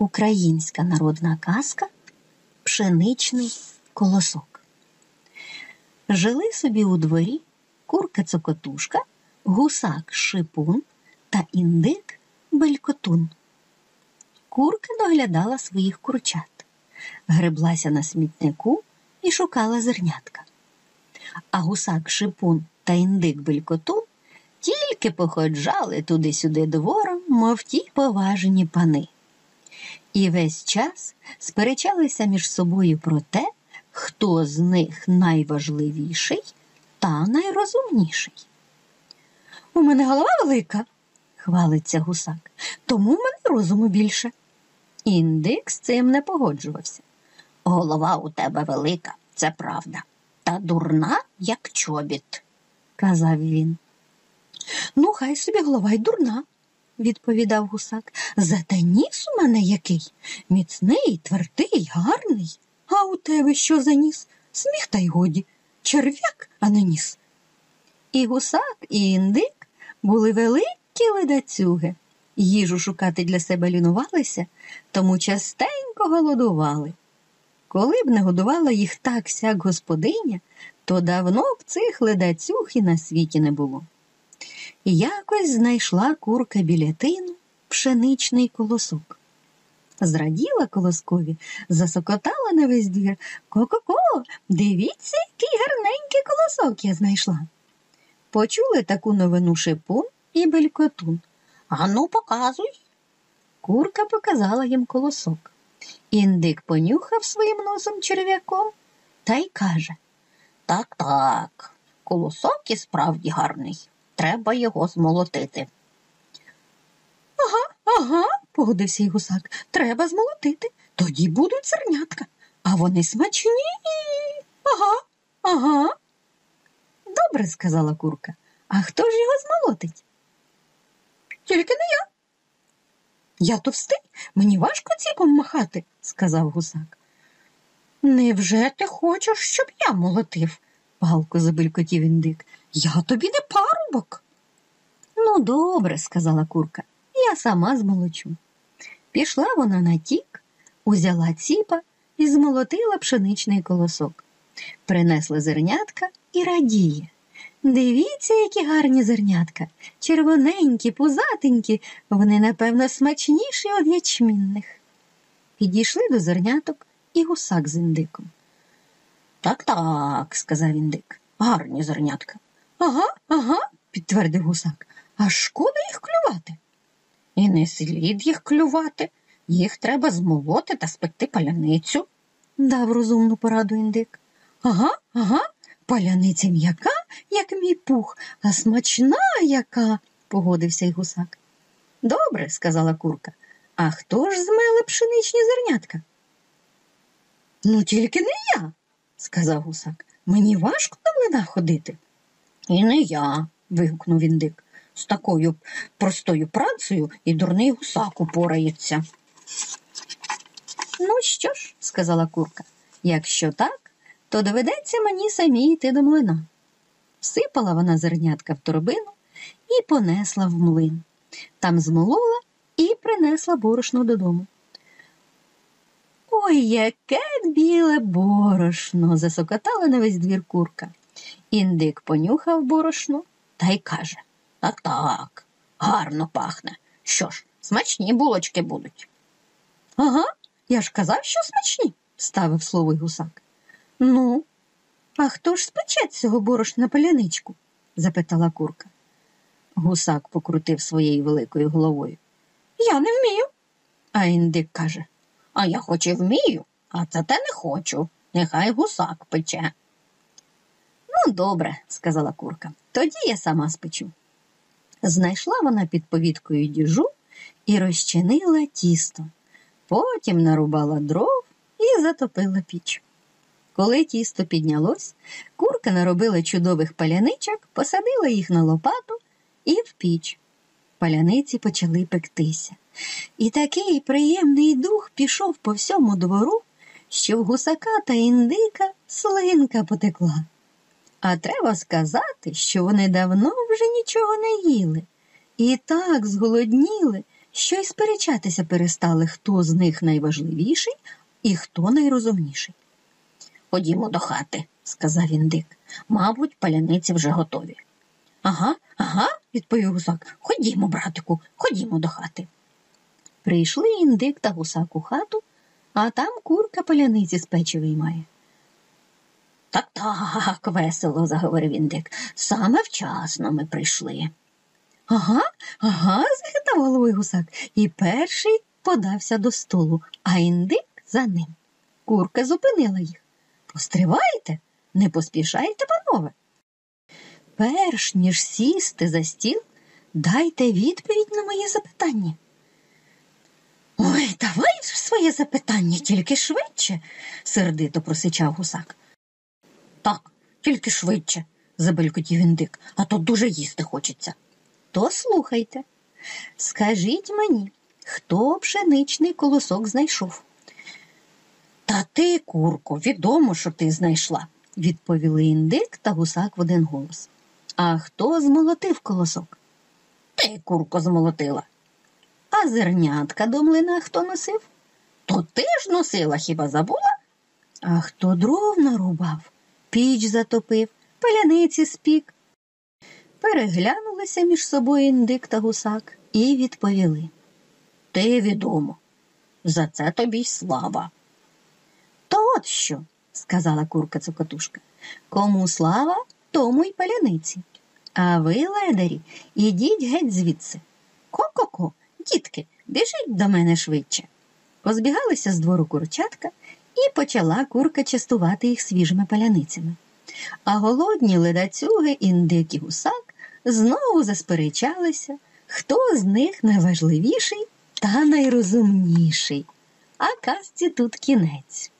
Українська народна казка Пшеничний колосок. Жили собі у дворі курка цокотушка, гусак шипун та індик белькотун. Курка доглядала своїх курчат, греблася на смітнику і шукала зернятка. А гусак шипун та індик белькотун тільки походжали туди-сюди двором, мов ті поважені пани. І весь час сперечалися між собою про те, хто з них найважливіший та найрозумніший. У мене голова велика, хвалиться гусак, тому в мене розуму більше. Індик з цим не погоджувався. Голова у тебе велика, це правда, та дурна, як чобіт, казав він. Ну, хай собі голова й дурна, відповідав гусак. Зате ніс у мене який міцний, твердий, гарний. А у тебе що за ніс? Сміх та й годі, черв'як, а не ніс. І гусак, і індик були великі ледацюги. Їжу шукати для себе лінувалися, тому частенько голодували. Коли б не годувала їх так сяк господиня, то давно б цих ледацюг і на світі не було. Якось знайшла курка біля тину пшеничний колосок. Зраділа колоскові, засокотала на весь двір. Ко-ко-ко, дивіться, який гарненький колосок я знайшла. Почули таку новину шипун і белькотун. Ану, показуй. Курка показала їм колосок. Індик понюхав своїм носом черв'яком та й каже Так, так, колосок і справді гарний. Треба його змолотити. Ага, ага, погодився й гусак. Треба змолотити. Тоді будуть зернятка, а вони смачні. Ага, ага. Добре, сказала курка. А хто ж його змолотить? Тільки не я. Я товстий, мені важко ціпом махати, сказав гусак. Невже ти хочеш, щоб я молотив? палко забелькотів індик. Я тобі не парубок. Ну, добре, сказала курка, я сама змолочу. Пішла вона на тік, узяла ціпа і змолотила пшеничний колосок. Принесла зернятка і радіє. Дивіться, які гарні зернятка, червоненькі, пузатенькі, вони, напевно, смачніші від ячмінних. Підійшли до зерняток і гусак з індиком. Так, так, сказав індик, гарні зернятка. Ага, ага, підтвердив гусак. А шкода їх клювати. І не слід їх клювати. Їх треба змолоти та спекти паляницю, дав розумну пораду індик. Ага, ага, паляниця м'яка, як мій пух, а смачна яка, погодився й гусак. Добре, сказала курка. А хто ж змеле пшеничні зернятка? Ну, тільки не я, сказав гусак. Мені важко на млина ходити. І не я, вигукнув індик. З такою простою працею і дурний гусак упорається. Ну що ж, сказала курка, якщо так, то доведеться мені самі йти до млина. Всипала вона зернятка в торбину і понесла в млин. Там змолола і принесла борошно додому. Ой, яке біле борошно, засокотала на весь двір курка. Індик понюхав борошно та й каже Так, так, гарно пахне. Що ж, смачні булочки будуть. Ага, я ж казав, що смачні, ставив слово гусак. Ну, а хто ж спече цього борошна паляничку? запитала курка. Гусак покрутив своєю великою головою. Я не вмію. А індик каже А я хоч і вмію, а це те не хочу. Нехай гусак пече. Ну, добре, сказала курка, тоді я сама спечу. Знайшла вона під повіткою діжу і розчинила тісто. Потім нарубала дров і затопила піч. Коли тісто піднялось, курка наробила чудових паляничок, посадила їх на лопату і в піч. Паляниці почали пектися. І такий приємний дух пішов по всьому двору, що в гусака та індика слинка потекла. А треба сказати, що вони давно вже нічого не їли і так зголодніли, що й сперечатися перестали, хто з них найважливіший і хто найрозумніший. Ходімо до хати, сказав індик. Мабуть, паляниці вже готові. Ага, ага, відповів гусак. Ходімо, братику, ходімо до хати. Прийшли індик та гусак у хату, а там курка паляниці з печі виймає. Так так, весело заговорив індик. Саме вчасно ми прийшли. Ага, ага, захитав головою гусак, і перший подався до столу, а індик за ним. Курка зупинила їх. Постривайте, не поспішайте, панове. Перш ніж сісти за стіл, дайте відповідь на моє запитання. Ой, давай ж своє запитання тільки швидше, сердито просичав гусак. Так, тільки швидше, забелькотів індик, а то дуже їсти хочеться. То слухайте. Скажіть мені, хто пшеничний колосок знайшов? Та ти, курко, відомо, що ти знайшла, відповіли індик та гусак в один голос. А хто змолотив колосок? Ти, курко, змолотила. А зернятка до млина хто носив? То ти ж носила, хіба забула? А хто дров нарубав, піч затопив, паляниці спік. Переглянулися між собою індик та гусак і відповіли. Ти відомо, за це тобі й слава. То от що, сказала курка цокотушка. Кому слава, тому й паляниці. А ви, ледарі, ідіть геть звідси. Ко-ко-ко, дітки, біжіть до мене швидше. Позбігалися з двору курчатка і почала курка частувати їх свіжими паляницями. А голодні ледацюги, і гусак знову засперечалися, хто з них найважливіший та найрозумніший. А казці тут кінець.